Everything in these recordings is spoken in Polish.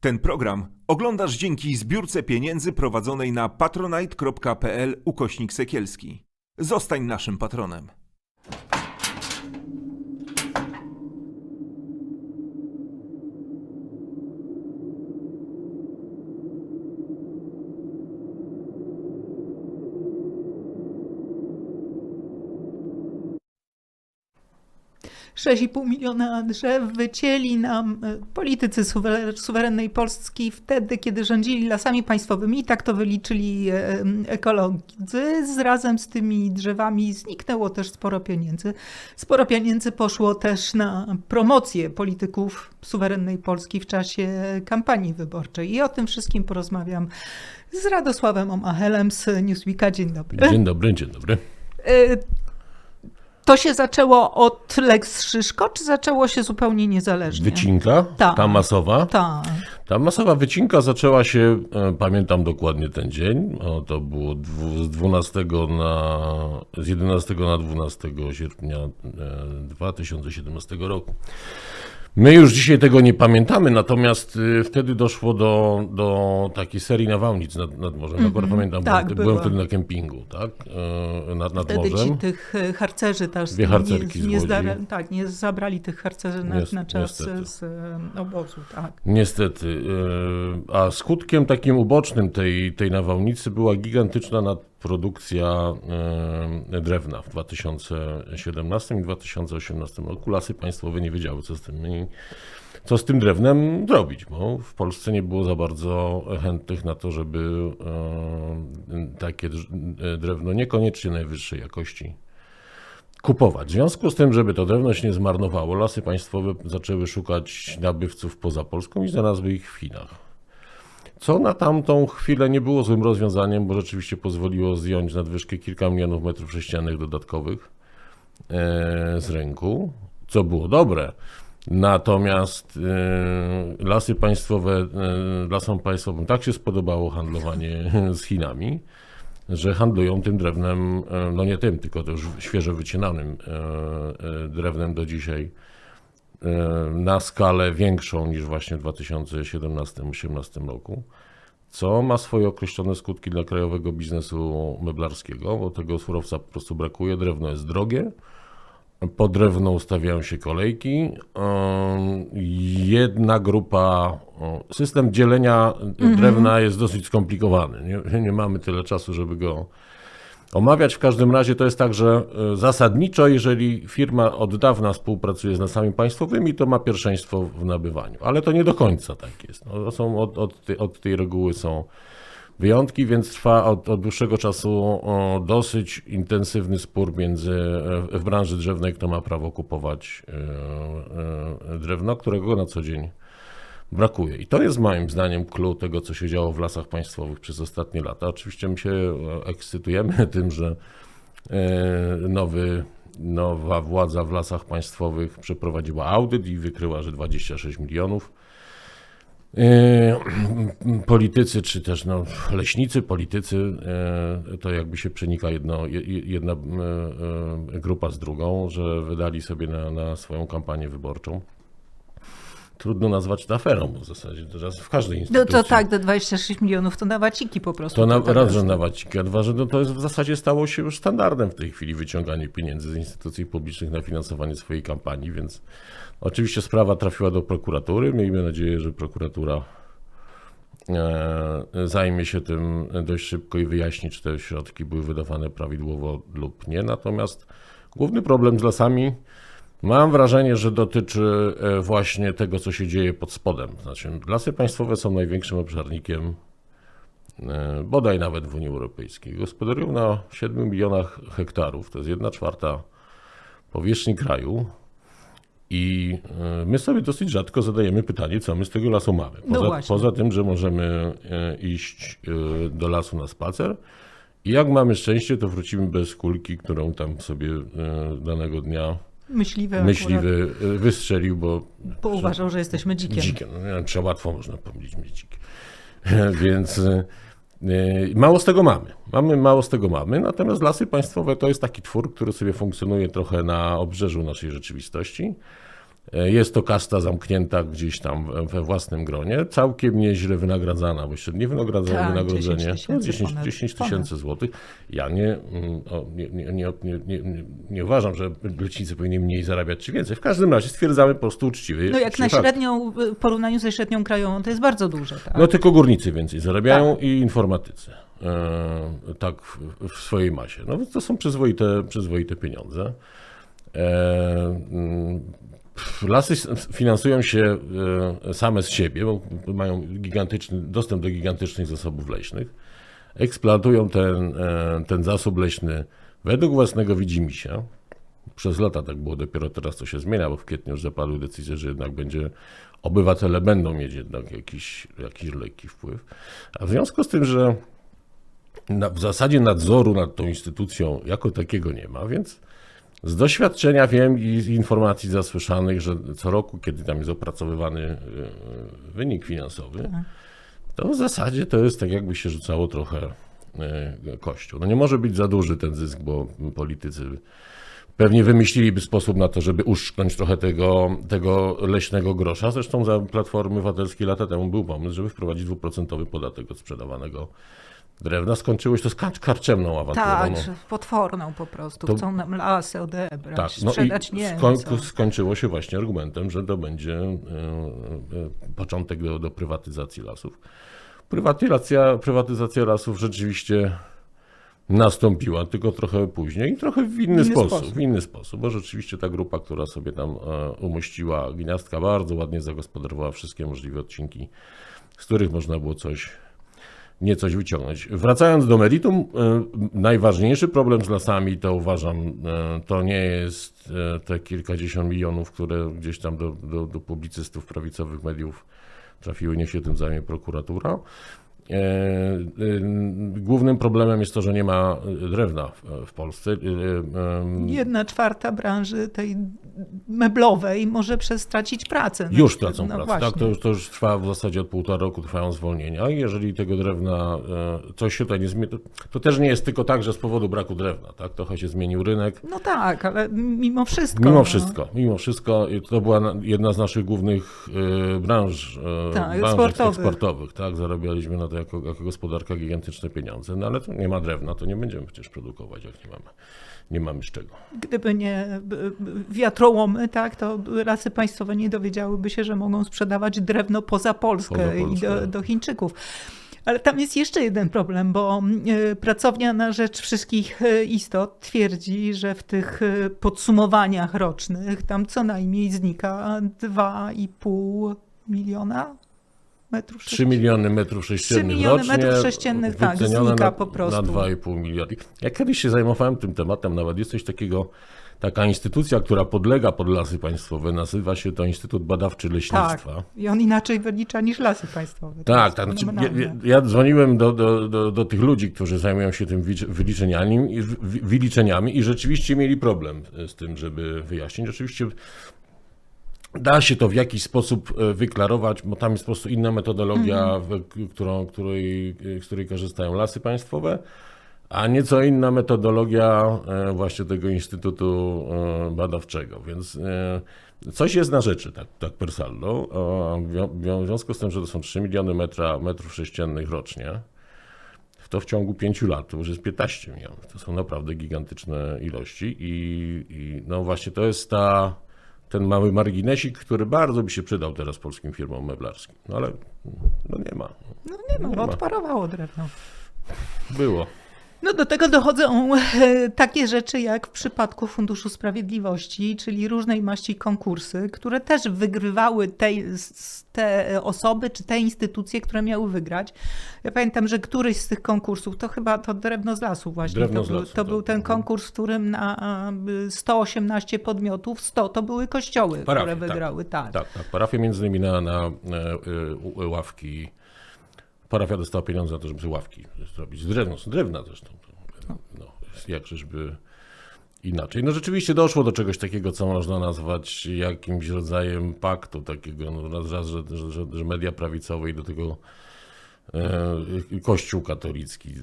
Ten program oglądasz dzięki zbiórce pieniędzy prowadzonej na patronite.pl ukośnik sekielski. Zostań naszym patronem. Sześć i pół miliona drzew wycięli nam e, politycy suwer- suwerennej Polski wtedy, kiedy rządzili lasami państwowymi i tak to wyliczyli e, ekolodzy. Z razem z tymi drzewami zniknęło też sporo pieniędzy. Sporo pieniędzy poszło też na promocję polityków suwerennej Polski w czasie kampanii wyborczej. I o tym wszystkim porozmawiam z Radosławem Omachelem z Newsweeka. Dzień dobry. Dzień dobry, dzień dobry. E, To się zaczęło od Lex Szyszko, czy zaczęło się zupełnie niezależnie? Wycinka, Tak. ta masowa. Tak. Ta masowa wycinka zaczęła się, e, pamiętam dokładnie ten dzień, to było z 12 na, z 11 na 12 sierpnia e, 2017 roku. My już dzisiaj tego nie pamiętamy, natomiast e, wtedy doszło do, do takiej serii nawałnic nad, nad morzem. Akurat pamiętam, tak, byłem, byłem była. wtedy na kempingu, tak, e, nad, nad Wtedy ci morzem. tych e, harcerzy też Dwie harcerki z nie, nie, Łodzi. zdara- tak, nie zabrali tych harcerzy na, Nies- na czas niestety. z e, obozu. Tak. Niestety. e, A skutkiem takim ubocznym tej, tej nawałnicy była gigantyczna nadprodukcja e, drewna w 2017 i 2018 roku. Lasy państwowe nie wiedziały, co z tym, co z tym drewnem zrobić, bo w Polsce nie było za bardzo chętnych na to, żeby e, takie e, drewno niekoniecznie najwyższej jakości kupować. W związku z tym, żeby to drewno się nie zmarnowało, lasy państwowe zaczęły szukać nabywców poza Polską i znalazły ich w Chinach. Co na tamtą chwilę nie było złym rozwiązaniem, bo rzeczywiście pozwoliło zdjąć nadwyżkę kilka milionów metrów sześciennych dodatkowych e, z rynku, co było dobre. Natomiast e, lasy państwowe, e, lasom państwowym tak się spodobało handlowanie z Chinami, że handlują tym drewnem, no nie tym, tylko już świeżo wycinanym drewnem do dzisiaj na skalę większą niż właśnie w 2017-2018 roku, co ma swoje określone skutki dla krajowego biznesu meblarskiego, bo tego surowca po prostu brakuje, drewno jest drogie, po drewno ustawiają się kolejki. Ym, Jedna grupa, system dzielenia drewna jest dosyć skomplikowany. Nie, nie mamy tyle czasu, żeby go omawiać. W każdym razie to jest tak, że y, zasadniczo, jeżeli firma od dawna współpracuje z lasami państwowymi, to ma pierwszeństwo w nabywaniu. Ale to nie do końca tak jest. No, są od, od, tej, od tej reguły są wyjątki, więc trwa od, od dłuższego czasu dosyć intensywny spór między e, w branży drzewnej, kto ma prawo kupować e, e, drewno, którego na co dzień brakuje. I to jest moim zdaniem clue tego, co się działo w lasach państwowych przez ostatnie lata. Oczywiście my się e, ekscytujemy tym, że e, nowy, nowa władza w lasach państwowych przeprowadziła audyt i wykryła, że 26 milionów E, Politycy, czy też no, leśnicy, politycy, to jakby się przenika jedno, je- jedna grupa z drugą, że wydali sobie na, na swoją kampanię wyborczą. Trudno nazwać to aferą, bo w zasadzie teraz w każdej No instytucji. to tak, te 26 milionów to na waciki po prostu. To na, tak raz, że na waciki, a dwa, że no to jest w zasadzie stało się już standardem w tej chwili wyciąganie pieniędzy z instytucji publicznych na finansowanie swojej kampanii, więc oczywiście sprawa trafiła do prokuratury. Miejmy nadzieję, że prokuratura e, zajmie się tym dość szybko i wyjaśni, czy te środki były wydawane prawidłowo lub nie. Natomiast główny problem z lasami Mam wrażenie, że dotyczy e, właśnie tego, co się dzieje pod spodem. Znaczy, lasy państwowe są największym obszarnikiem e, bodaj nawet w Unii Europejskiej. Gospodarują na 7 milionach hektarów, to jest 1 czwarta powierzchni kraju. I e, my sobie dosyć rzadko zadajemy pytanie, co my z tego lasu mamy. No Poza, właśnie. poza tym, że możemy iść do lasu na spacer i jak mamy szczęście, to wrócimy bez kulki, którą tam sobie danego dnia Myśliwy, myśliwy e, wystrzelił, bo bo uważał, że jesteśmy dzikiem. Dzikie, no łatwo można pomylić mnie dzikie. Więc e, e, mało z tego mamy. Mamy mało z tego mamy, natomiast lasy państwowe to jest taki twór, który sobie funkcjonuje trochę na obrzeżu naszej rzeczywistości. E, Jest to kasta zamknięta gdzieś tam we- własnym gronie, całkiem nieźle wynagradzana, bo średnie wynagrodzenie, Tak, wynagrodzenie 10 to tysięcy 10 ponad. 10 Ponad. tysięcy złotych. Ja nie, mm, nie, nie, nie, nie, uważam, że lecznicy powinni mniej zarabiać czy więcej. W każdym razie stwierdzamy po prostu uczciwy No jak na średnią, w porównaniu ze średnią krajową, to jest bardzo duże. Tak? No tylko górnicy więcej zarabiają i informatycy. E, tak w, swojej masie. No to są przyzwoite, przyzwoite pieniądze. Lasy finansują się e, same z siebie, bo mają gigantyczny, dostęp do gigantycznych zasobów leśnych. Eksploatują ten, e, ten zasób leśny według własnego widzimisię. Przez lata tak było, dopiero teraz to się zmienia, bo w kwietniu już zapadły decyzje, że jednak będzie, obywatele będą mieć jednak jakiś, jakiś lekki wpływ. A w związku z tym, że na, w zasadzie nadzoru nad tą instytucją jako takiego nie ma, więc z doświadczenia wiem i z informacji zasłyszanych, że co roku, kiedy tam jest opracowywany e, wynik finansowy, to w zasadzie to jest tak, jakby się rzucało trochę e, kością. No nie może być za duży ten zysk, bo politycy pewnie wymyśliliby sposób na to, żeby uszczknąć trochę tego, tego leśnego grosza. Zresztą za Platformy Obywatelskiej lata temu był pomysł, żeby wprowadzić dwuprocentowy podatek od sprzedawanego drewna. Skończyło się to z kar- karczemną awanturą. Tak, no. potworną po prostu. To- Chcą nam lasy odebrać, Tak, no sprzedać i nie skoń, skończyło się właśnie argumentem, że to będzie e, e, początek do, do prywatyzacji lasów. Prywatyzacja, prywatyzacja lasów rzeczywiście nastąpiła, tylko trochę później i trochę w inny, inny sposób, sposób. W inny sposób, bo rzeczywiście ta grupa, która sobie tam e, umościła gniazdka, bardzo ładnie zagospodarowała wszystkie możliwe odcinki, z których można było coś nie coś wyciągnąć. Wracając do meritum, e, najważniejszy problem z lasami to uważam, e, to nie jest e, te kilkadziesiąt milionów, które gdzieś tam do, do, do publicystów prawicowych mediów trafiły, niech się tym zajmie prokuratura. E, e, Głównym problemem jest to, że nie ma e, drewna w, Polsce. E, Jedna czwarta branży tej meblowej może przez stracić pracę. Już tracą no pracę. Tak, to, już, to już trwa w zasadzie od półtora roku trwają zwolnienia. I jeżeli tego drewna, e, coś się tutaj nie zmieni, to, to też nie jest tylko tak, że z powodu braku drewna, tak? Trochę się zmienił rynek. No tak, ale mimo wszystko. Mimo no. wszystko, mimo wszystko to była na- jedna z naszych głównych e, branż, Tak, branż eksportowych. eksportowych, tak? Zarabialiśmy na to jako, jako gospodarka gigantyczne pieniądze, no ale tu nie ma drewna, to nie będziemy przecież produkować, jak nie mamy, nie mamy z czego. Gdyby nie wiatrołomy, tak, to lasy państwowe nie dowiedziałyby się, że mogą sprzedawać drewno poza Polskę, Poza i do, do Chińczyków. Ale tam jest jeszcze jeden problem, bo y, pracownia na rzecz wszystkich y, istot twierdzi, że w tych y, podsumowaniach rocznych tam co najmniej znika 2,5 miliona metrów 3 miliony metrów sześciennych miliony rocznie, metrów sześciennych, tak, znika na, po prostu. Na 2,5 miliarda. Ja kiedyś się zajmowałem tym tematem, nawet jest coś takiego, taka instytucja, która podlega pod lasy państwowe, nazywa się to Instytut Badawczy Tak, Leśnictwa. i on inaczej wylicza niż lasy państwowe. To Tak, tak. Znaczy, ja, ja- dzwoniłem do, do, do, do tych ludzi, którzy zajmują się tym wylicz- wyliczeniami, wyliczeniami i rzeczywiście mieli problem z tym, żeby wyjaśnić. Oczywiście da się to w jakiś sposób e, wyklarować, bo tam jest po prostu inna metodologia, w, k- którą, której, z której korzystają lasy państwowe, a nieco inna metodologia e, właśnie tego Instytutu e, Badawczego. Więc e, coś jest na rzeczy, tak, tak per saldo. A W wi- w związku z tym, że to są 3 miliony metra, metrów sześciennych rocznie, to w ciągu 5 lat to już jest 15 milionów. To są naprawdę gigantyczne ilości i, i no właśnie to jest ta, ten mały marginesik, który bardzo by się przydał teraz polskim firmom meblarskim. No ale no nie ma. No nie ma, Nie bo ma. odparowało drewno. Było. No do tego dochodzą e, takie rzeczy jak w przypadku Funduszu Sprawiedliwości, czyli różnej maści konkursy, które też wygrywały te, te osoby czy te instytucje, które miały wygrać. Ja pamiętam, że któryś z tych konkursów, to chyba to Drewno z Lasu właśnie, Drewno to, z był, lasu, to tak. był ten konkurs, w którym na e, 118 podmiotów 100 to były kościoły, Parafie, które tak. wygrały. Tak. Tak, tak. Parafie między innymi na, na e, e, ławki. Parafia dostała pieniądze na to, żeby ławki zrobić. Z drewna, z drewna zresztą. No, jak żeby inaczej. No rzeczywiście doszło do czegoś takiego, co można nazwać jakimś rodzajem paktu takiego. No, raz, że, że, że, media prawicowe i do tego e, Kościół katolicki.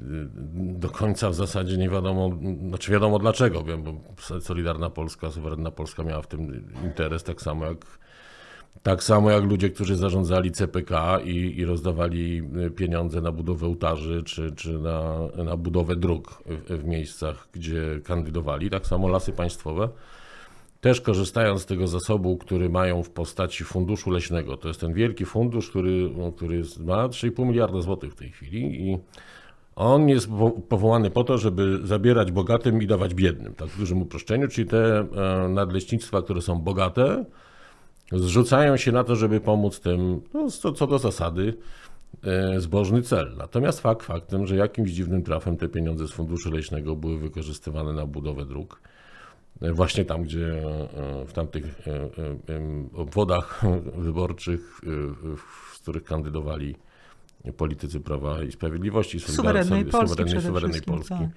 Do końca w zasadzie nie wiadomo, znaczy wiadomo dlaczego, wiem, bo Solidarna Polska, Suwerenna Polska miała w tym interes, tak samo jak tak samo jak ludzie, którzy zarządzali CPK i, i rozdawali y, pieniądze na budowę ołtarzy czy, czy na, na budowę dróg w, w miejscach, gdzie kandydowali, tak samo lasy państwowe. Też korzystając z tego zasobu, który mają w postaci funduszu leśnego. To jest ten wielki fundusz, który, no, który ma 3,5 miliarda złotych w tej chwili i on jest po- powołany po to, żeby zabierać bogatym i dawać biednym, tak w dużym uproszczeniu, czyli te e, nadleśnictwa, które są bogate, zrzucają się na to, żeby pomóc tym, no, co, co do zasady, e, zbożny cel. Natomiast fakt faktem, że jakimś dziwnym trafem te pieniądze z funduszu leśnego były wykorzystywane na budowę dróg. E, Właśnie tam, gdzie e, w tamtych obwodach wyborczych, w- których kandydowali politycy Prawa i Sprawiedliwości, Suwerennej Polski suwerennej, suwerennej Polski. tak.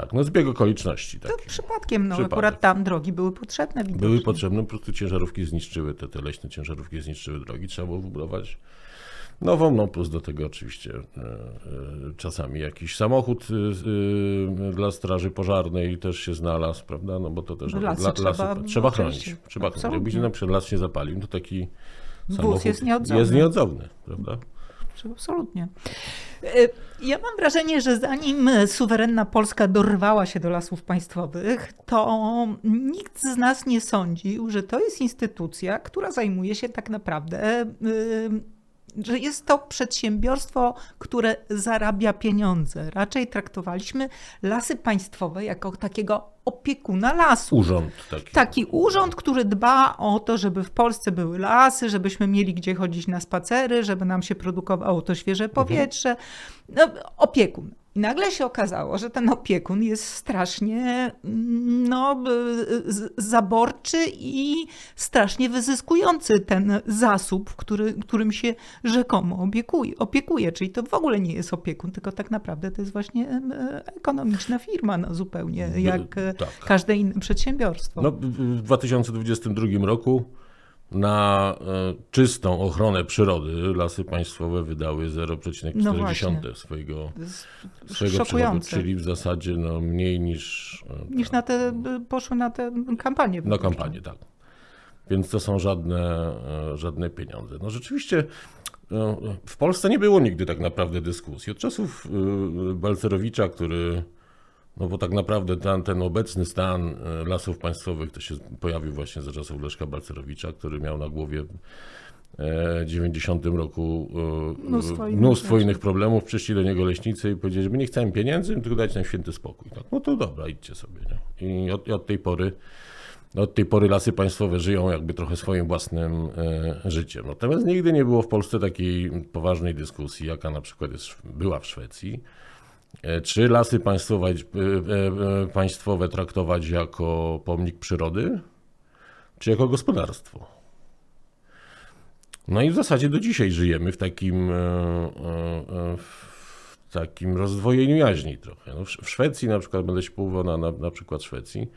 Tak, no zbieg okoliczności. To Tak. przypadkiem, no Przypadek. akurat tam drogi były potrzebne widocznie. Były potrzebne, po prostu ciężarówki zniszczyły, te, te leśne ciężarówki zniszczyły drogi, trzeba było wybudować nową, no plus do tego oczywiście e, e, czasami jakiś samochód e, dla straży pożarnej też się znalazł, prawda, no bo to też Lasy la- trzeba- lasy, trzeba chronić, trzeba chronić. Jakby się na przykład las się zapalił, to taki Wóz samochód jest nieodzowny. jest nieodzowny, prawda? Absolutnie. E, Ja mam wrażenie, że zanim suwerenna Polska dorwała się do lasów państwowych, to nikt z nas nie sądził, że to jest instytucja, która zajmuje się tak naprawdę, y, że jest to przedsiębiorstwo, które zarabia pieniądze. Raczej traktowaliśmy lasy państwowe jako takiego opiekuna lasu. Urząd taki. Taki urząd, który dba o to, żeby w Polsce były lasy, żebyśmy mieli gdzie chodzić na spacery, żeby nam się produkowało to świeże powietrze. No, opiekun. I nagle się okazało, że ten opiekun jest strasznie mm, no, zaborczy i strasznie wyzyskujący ten zasób, który, którym się rzekomo opiekuje, opiekuje. Czyli to w ogóle nie jest opiekun, tylko tak naprawdę to jest właśnie e, ekonomiczna firma, no, zupełnie jak e, tak. każde inne przedsiębiorstwo. No, w 2022 roku na e, czystą ochronę przyrody lasy państwowe wydały 0,4 No swojego, swojego przychodu, czyli w zasadzie no, mniej niż, e, Niż na te, poszły na tę kampanię. na kampanię, tak. Więc to są żadne, e, żadne pieniądze. No rzeczywiście no, w Polsce nie było nigdy tak naprawdę dyskusji. Od czasów e, Balcerowicza, który, no bo tak naprawdę ten, ten obecny stan e, lasów państwowych to się pojawił właśnie za czasów Leszka Balcerowicza, który miał na głowie e, 90 roku e, Mnóstwo innych mnóstwo innych problemów. Przyszli do niego leśnicy i powiedzieli, że my nie chcemy pieniędzy, tylko dać nam święty spokój. Tak, no to dobra, idźcie sobie. Nie? I od, od tej pory od tej pory lasy państwowe żyją jakby trochę swoim własnym e, życiem. Natomiast nigdy nie było w Polsce takiej poważnej dyskusji, jaka na przykład jest, była w Szwecji. E, czy lasy państwowe, e, e, państwowe traktować jako pomnik przyrody, czy jako gospodarstwo? No i w zasadzie do dzisiaj żyjemy w takim, w takim rozdwojeniu jaźni trochę. No w, Szwecji na przykład, będę się powoływał na, na, na przykład Szwecji,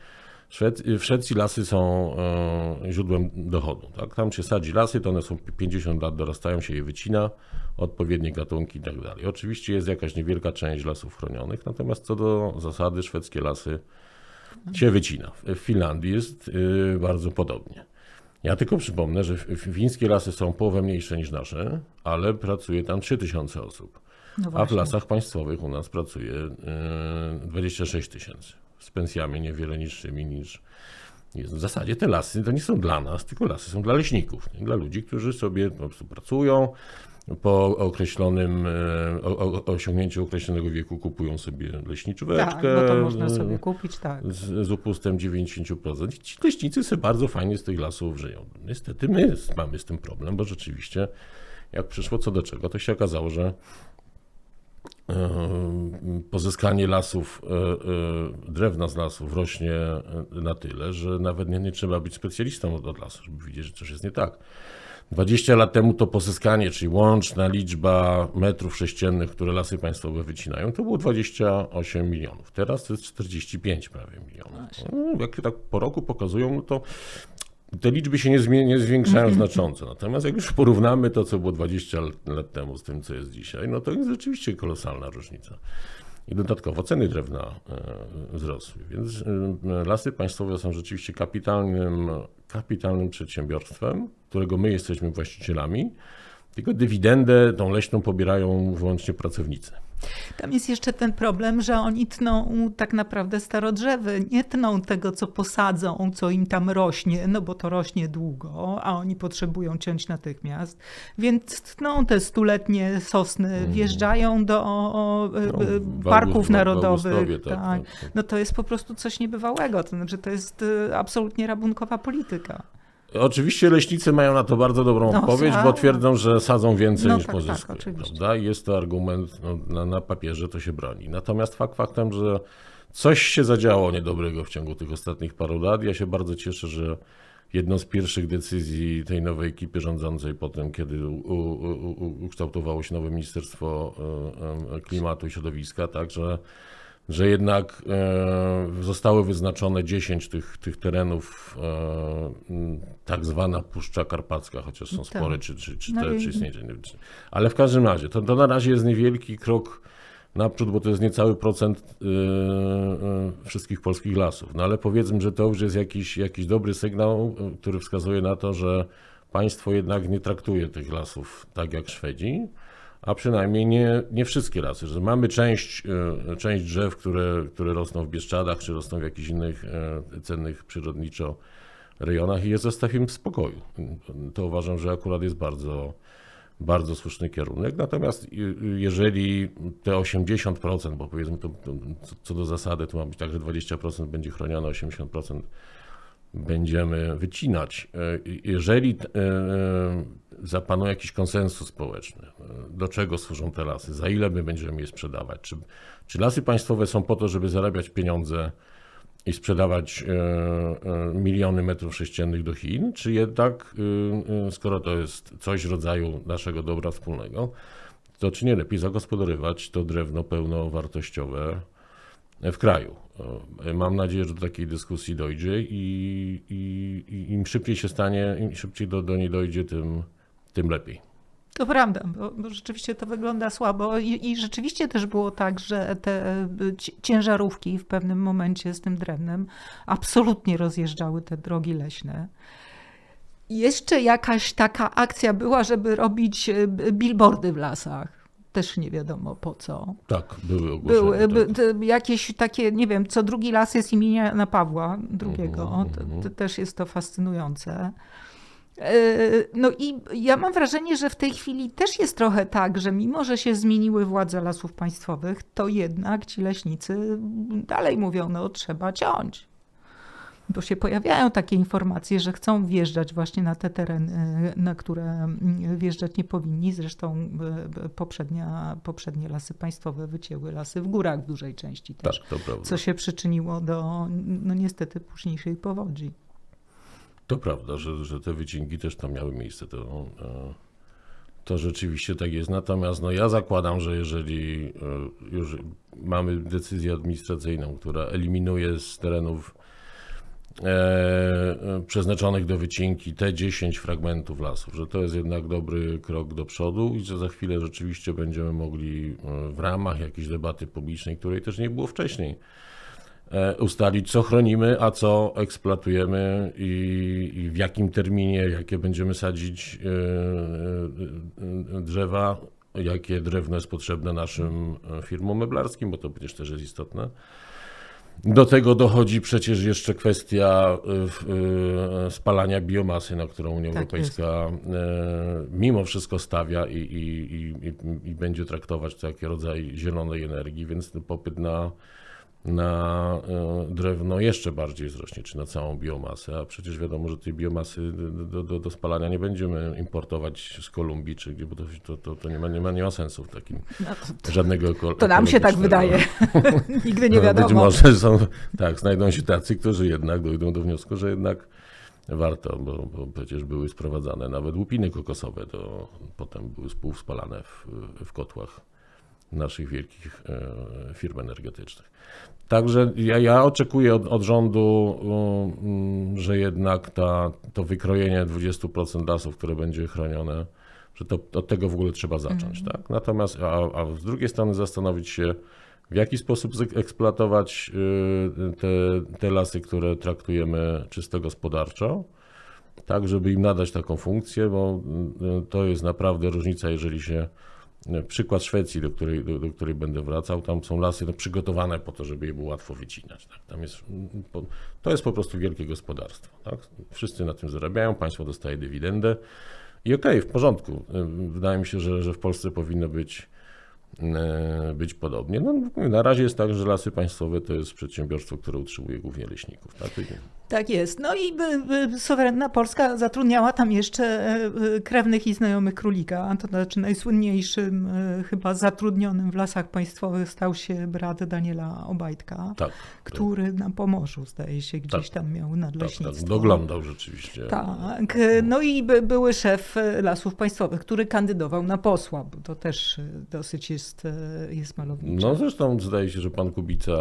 W Szwecji lasy są e, źródłem dochodu. Tak? Tam się sadzi lasy, to one są 50 lat, dorastają się je wycina, odpowiednie gatunki i tak dalej. Oczywiście jest jakaś niewielka część lasów chronionych, natomiast co do zasady szwedzkie lasy się wycina. W Finlandii jest y, bardzo podobnie. Ja tylko przypomnę, że fińskie lasy są połowę mniejsze niż nasze, ale pracuje tam 3000 osób. No A w lasach państwowych u nas pracuje y, 26 tysięcy. Z pensjami niewiele niższymi niż. Jest. W zasadzie te lasy to nie są dla nas, tylko lasy są dla leśników, nie? dla ludzi, którzy sobie po prostu pracują. Po określonym, e, o, o, osiągnięciu określonego wieku kupują sobie leśniczóweczkę. Tak, bo to można sobie kupić, tak. z, z upustem 90%. I Ci leśnicy sobie bardzo fajnie z tych lasów żyją. Niestety my mamy z tym problem, bo rzeczywiście jak przyszło co do czego, to się okazało, że pozyskanie lasów, e, e, drewna z lasów rośnie e, na tyle, że nawet nie, nie trzeba być specjalistą od, lasu, żeby widzieć, że coś jest nie tak. 20 lat temu to pozyskanie, czyli łączna liczba metrów sześciennych, które lasy państwowe wycinają, to było 28 milionów. Teraz to jest 45 prawie milionów. No, jak tak po roku pokazują, no to te liczby się nie, nie zwiększają znacząco. Natomiast jak już porównamy to, co było 20 lat, lat temu z tym, co jest dzisiaj, no to jest rzeczywiście kolosalna różnica. I dodatkowo ceny drewna e, wzrosły. Więc e, lasy państwowe są rzeczywiście kapitalnym, kapitalnym przedsiębiorstwem, którego my jesteśmy właścicielami. Tylko dywidendę tą leśną pobierają wyłącznie pracownicy. Tam jest jeszcze ten problem, że oni tną tak naprawdę starodrzewy. Nie tną tego, co posadzą, co im tam rośnie, no bo to rośnie długo, a oni potrzebują ciąć natychmiast. Więc tną te stuletnie sosny, wjeżdżają do o, Mhm. No, parków narodowych. Tak, tak. tak. No to jest po prostu coś niebywałego. To znaczy, to jest e, absolutnie rabunkowa polityka. Oczywiście leśnicy mają na to bardzo dobrą No, odpowiedź, tak. bo twierdzą, że sadzą więcej No niż tak, tak, pozyskują. prawda? I jest to argument, no, na, na papierze to się broni. Natomiast fakt faktem, że coś się zadziało niedobrego w ciągu tych ostatnich paru lat. Ja się bardzo cieszę, że jedną z pierwszych decyzji tej nowej ekipy rządzącej po tym, kiedy u, u, u, ukształtowało się nowe Ministerstwo e, e, Klimatu i Środowiska, tak, że jednak e, zostały wyznaczone 10 tych, tych terenów, e, tak zwana Puszcza Karpacka, chociaż są Tak. spore, czy, czy, czy, No te, czy istnieje. Ale w każdym razie, to, to na razie jest niewielki krok naprzód, bo to jest niecały procent e, wszystkich polskich lasów. No ale powiedzmy, że to już jest jakiś, jakiś dobry sygnał, który wskazuje na to, że państwo jednak nie traktuje tych lasów tak jak Szwedzi a przynajmniej nie, nie wszystkie lasy, że mamy część, e, część drzew, które, które rosną w Bieszczadach, czy rosną w jakichś innych e, cennych przyrodniczo rejonach i je zostawimy w spokoju. To uważam, że akurat jest bardzo, bardzo słuszny kierunek. Natomiast je- jeżeli te 80%, bo powiedzmy to, to co- do zasady, to ma być tak, że 20% będzie chronione, 80% będziemy wycinać. E, Jeżeli e, e, zapanuje jakiś konsensus społeczny, do czego służą te lasy, za ile my będziemy je sprzedawać, czy, czy lasy państwowe są po to, żeby zarabiać pieniądze i sprzedawać e, e, miliony metrów sześciennych do Chin, czy jednak, e, skoro to jest coś w rodzaju naszego dobra wspólnego, to czy nie lepiej zagospodarować to drewno pełnowartościowe w kraju. Mam nadzieję, że do takiej dyskusji dojdzie i, i, i im szybciej się stanie, im szybciej do, do niej dojdzie, tym, tym lepiej. To prawda, bo, bo rzeczywiście to wygląda słabo I, i rzeczywiście też było tak, że te ci- ciężarówki w pewnym momencie z tym drewnem absolutnie rozjeżdżały te drogi leśne. Jeszcze jakaś taka akcja była, żeby robić b- billboardy w lasach. Też nie wiadomo po co. Tak, były ogłoszenia. Były by, tak. jakieś takie, nie wiem, co drugi las jest imienia Jana Pawła mhm. to też jest to fascynujące. E, No i ja mam wrażenie, że w tej chwili też jest trochę tak, że mimo, że się zmieniły władze lasów państwowych, to jednak ci leśnicy dalej mówią, no trzeba ciąć. Bo się pojawiają takie informacje, że chcą wjeżdżać właśnie na te tereny, na które mm, wjeżdżać nie powinni. Zresztą e, e, poprzednia, poprzednie lasy państwowe wycięły lasy w górach w dużej części też, tak, to prawda. co się przyczyniło do no niestety późniejszej powodzi. To prawda, że, że te wycinki też tam miały miejsce. To, e, to rzeczywiście tak jest. Natomiast no, ja zakładam, że jeżeli e, już mamy decyzję administracyjną, która eliminuje z terenów e, e, przeznaczonych do wycinki te 10 fragmentów lasów, że to jest jednak dobry krok do przodu i że za chwilę rzeczywiście będziemy mogli w ramach jakiejś debaty publicznej, której też nie było wcześniej, ustalić, co chronimy, a co eksploatujemy i, i w jakim terminie, jakie będziemy sadzić e, e, e, drzewa, jakie drewno jest potrzebne naszym e, firmom meblarskim, bo to przecież też jest istotne. Do tego dochodzi przecież jeszcze kwestia e, e, spalania biomasy, na którą Unia Tak Europejska e, mimo wszystko stawia i, i, i, i, i będzie traktować to jako rodzaj zielonej energii, więc ten popyt na, na e, drewno jeszcze bardziej wzrośnie, czy na całą biomasę, a przecież wiadomo, że tej biomasy do, do, do, spalania nie będziemy importować z Kolumbii, czy gdzie, bo to, to, to, to nie, ma, nie, ma, nie ma sensu w takim No to, żadnego to nam się tak wydaje. Nigdy nie No, wiadomo. Być może są, tak, znajdą się tacy, którzy jednak dojdą do wniosku, że jednak warto, bo, bo przecież były sprowadzane nawet łupiny kokosowe, to potem były współspalane w, w kotłach naszych wielkich e, firm energetycznych. Także ja, ja oczekuję od, od rządu, um, że jednak ta, to wykrojenie 20% lasów, które będzie chronione, że to, od tego w ogóle trzeba zacząć. Tak? Natomiast, a, a z drugiej strony zastanowić się, w jaki sposób eksploatować y, te, te lasy, które traktujemy czysto gospodarczo, tak, żeby im nadać taką funkcję, bo y, to jest naprawdę różnica, jeżeli się przykład Szwecji, do której, do, do której będę wracał, tam są lasy no, przygotowane po to, żeby je było łatwo wycinać. Tak? Tam jest, mm, to jest po prostu wielkie gospodarstwo. Tak? Wszyscy na tym zarabiają, państwo dostaje dywidendę i okej, w porządku. Y, Wydaje mi się, że, że w Polsce powinno być e, być podobnie. No, na razie jest tak, że Lasy Państwowe to jest przedsiębiorstwo, które utrzymuje głównie leśników. Tak? Tak jest. No i suwerenna Polska zatrudniała tam jeszcze y, y, krewnych i znajomych królika. To znaczy najsłynniejszym y, chyba zatrudnionym w lasach państwowych stał się brat Daniela Obajtka, Tak, który na Pomorzu zdaje się gdzieś Tak. tam miał tak, nadleśnictwo. tak, doglądał rzeczywiście. Tak, no i by, były szef e, Lasów Państwowych, który kandydował na posła, bo to też e, dosyć jest, e, jest malownicze. No zresztą zdaje się, że pan Kubica,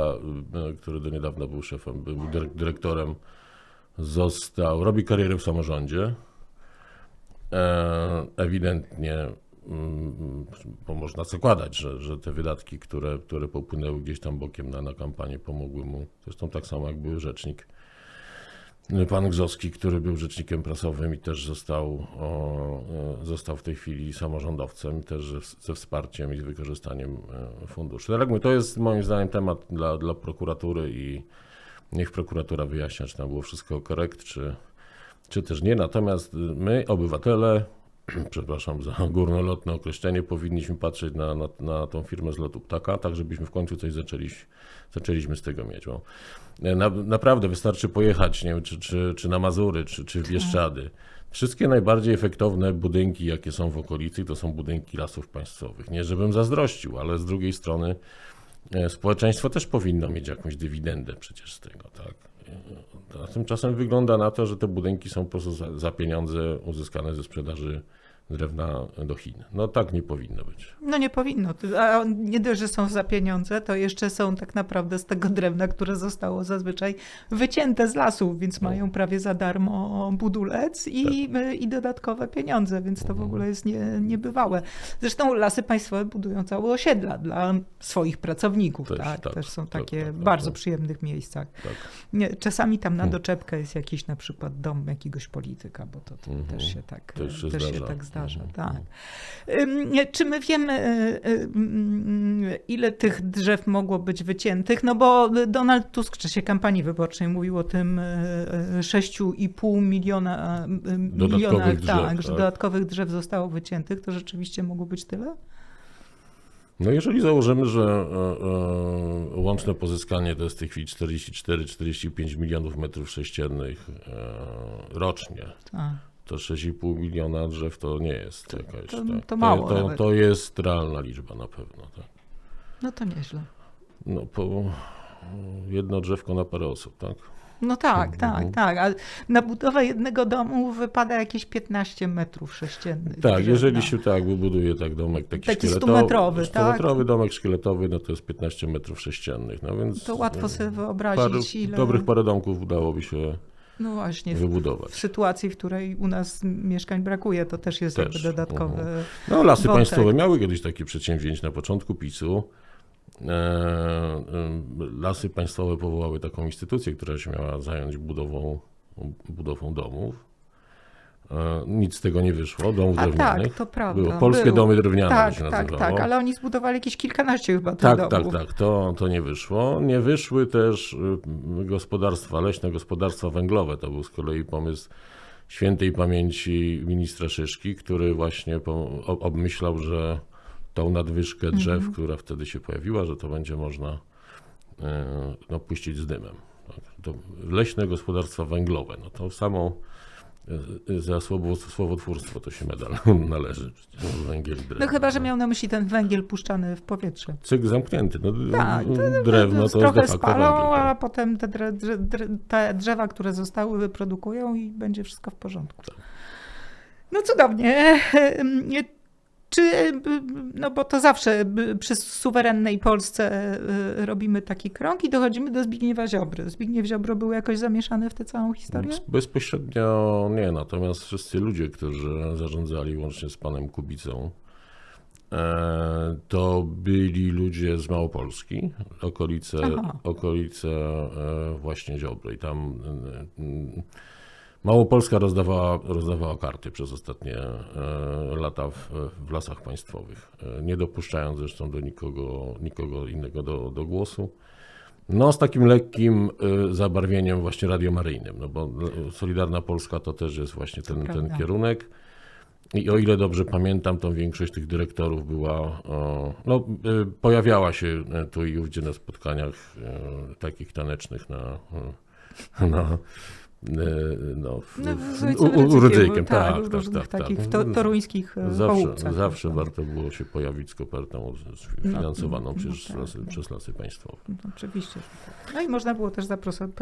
który do niedawna był szefem, był dyre- dyrektorem, został, robi karierę w samorządzie. E, Ewidentnie, mm, bo można zakładać, że, że te wydatki, które, które popłynęły gdzieś tam bokiem na, na kampanię, pomogły mu. Zresztą tak samo jak był rzecznik Pan Gzowski, który był rzecznikiem prasowym i też został, o, e, został w tej chwili samorządowcem, też ze- wsparciem i z wykorzystaniem e, funduszy. Tak jak mówię, to jest moim zdaniem temat dla, dla prokuratury i niech prokuratura wyjaśnia, czy tam było wszystko korekt, czy, czy też nie. Natomiast my, obywatele, przepraszam za górnolotne określenie, powinniśmy patrzeć na, na, na tą firmę z lotu ptaka, tak żebyśmy w końcu coś zaczęli, zaczęliśmy z tego mieć. Bo na, naprawdę wystarczy pojechać, nie wiem, czy, czy, czy na Mazury, czy, czy w Bieszczady. Wszystkie najbardziej efektowne budynki, jakie są w okolicy, to są budynki lasów państwowych. Nie, żebym zazdrościł, ale z drugiej strony e, społeczeństwo też powinno mieć jakąś dywidendę przecież z tego, tak? E, A tymczasem wygląda na to, że te budynki są po prostu za, za pieniądze uzyskane ze sprzedaży drewna do Chin. No tak nie powinno być. No nie powinno. A nie dość, że są za pieniądze, to jeszcze są tak naprawdę z tego drewna, które zostało zazwyczaj wycięte z lasów, więc No. mają prawie za darmo budulec i, Tak. i dodatkowe pieniądze, więc to w Mhm. ogóle jest nie, niebywałe. Zresztą lasy państwowe budują całe osiedla dla swoich pracowników. Też, tak, tak, też są tak, takie tak, tak, bardzo tak. przyjemnych miejscach. Czasami tam na Hmm. doczepkę jest jakiś na przykład dom jakiegoś polityka, bo to, to Mhm. też się tak, Też się też się zdarza. tak zdarza. Tak. Czy my wiemy, y, y, mm, ile tych drzew mogło być wyciętych? No bo Donald Tusk w czasie kampanii wyborczej mówił o tym y, y, 6,5 miliona, y, miliona Dodatkowych drzew, tak, że tak. dodatkowych drzew zostało wyciętych. To rzeczywiście mogło być tyle? No jeżeli założymy, że e, e, łączne pozyskanie to jest w tej chwili 44-45 milionów metrów sześciennych e, rocznie, Tak. To 6,5 miliona drzew to nie jest jakaś... to- tak. to mało To, nawet. to jest realna liczba na pewno. Tak. No to nieźle. No po jedno drzewko na parę osób, tak? No tak, tak, Mhm. tak. A na budowę jednego domu wypada jakieś 15 metrów sześciennych. Tak, drewna. jeżeli się tak wybuduje tak domek taki, Taki szkieletowy, 100-metrowy, tak? 100-metrowy domek szkieletowy, no to jest 15 metrów sześciennych, no więc... To łatwo sobie Parę, wyobrazić, ile... Dobrych parę domków udałoby się No właśnie, w, wybudować. w sytuacji, w której u nas mieszkań brakuje, to też jest Też, jakby dodatkowe... No, lasy Wątek. państwowe miały kiedyś takie przedsięwzięcie na początku PiSu. E, e, lasy państwowe powołały taką instytucję, która się miała zająć budową, budową domów. E, nic z tego nie wyszło, domów A drewnianych. tak, to prawda. Było polskie było. domy drewniane Tak, się tak, nazywało. tak, ale oni zbudowali jakieś kilkanaście chyba tych Tak, tak, domów. tak, to, to nie wyszło. Nie wyszły też y, gospodarstwa leśne, gospodarstwa węglowe. To był z kolei pomysł świętej pamięci ministra Szyszki, który właśnie obmyślał, że tą nadwyżkę drzew, Mhm. która wtedy się pojawiła, że to będzie można y, no, puścić z dymem. Tak. To leśne gospodarstwa węglowe, no to samą y, za słowo, słowotwórstwo to się medal należy. Węgiel i No drewno, chyba, że no. miał na myśli ten węgiel puszczany w powietrze. Cykl zamknięty. No, Tak, to- drewno to jest Trochę de facto spalą, węgiel. a tak. potem te, dre, dre, te drzewa, które zostały, wyprodukują i będzie wszystko w porządku. Tak. No cudownie. Czy, y, no bo to zawsze y, przy suwerennej Polsce y, robimy taki krąg i dochodzimy do Zbigniewa Ziobry. Zbigniew Ziobro był jakoś zamieszany w tę całą historię? Bez- Bezpośrednio nie, natomiast wszyscy ludzie, którzy zarządzali łącznie z panem Kubicą, e, to byli ludzie z Małopolski, okolice, Aha. okolice e, właśnie Ziobry. I tam e, Małopolska rozdawała, rozdawała karty przez ostatnie e, lata w, w lasach państwowych, e, nie dopuszczając zresztą do nikogo, nikogo innego do, do głosu. No, z takim lekkim y, zabarwieniem właśnie radiomaryjnym, no bo Solidarna Polska to też jest właśnie ten, ten kierunek. I o ile dobrze pamiętam, to większość tych dyrektorów była, no, pojawiała się tu i ówdzie na spotkaniach takich tanecznych na, na no, w, No, Rydzykiem, tak, tak, w tak, różnych tak, takich tak. to, toruńskich e, Zawsze, zawsze tak. warto było się pojawić z kopertą z- No, finansowaną no, przez, tak, lasy, tak. przez lasy państwowe. No, Oczywiście. tak. No i można było też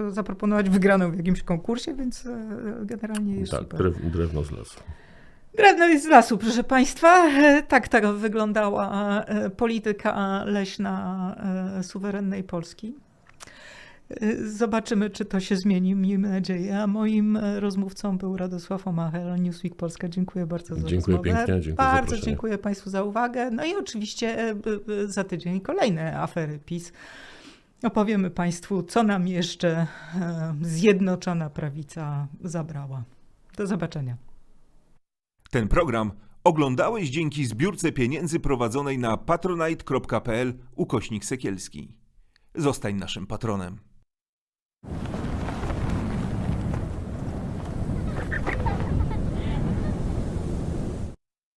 zaproponować wygraną w jakimś konkursie, więc e, generalnie jest Tak, super. drew, drewno z lasu. Drewno jest z lasu, proszę Państwa. E, Tak, tak wyglądała e, polityka leśna e, suwerennej Polski. Zobaczymy, czy to się zmieni, miejmy nadzieję. A moim e, rozmówcą był Radosław Omachel, Newsweek Polska. Dziękuję bardzo za Dziękuję rozmowę. pięknie, dziękuję Bardzo dziękuję Państwu za uwagę. No i oczywiście e, za tydzień kolejne afery PiS. Opowiemy Państwu, co nam jeszcze e, Zjednoczona Prawica zabrała. Do zobaczenia. Ten program oglądałeś dzięki zbiórce pieniędzy prowadzonej na patronite.pl ukośnik sekielski. Zostań naszym patronem. you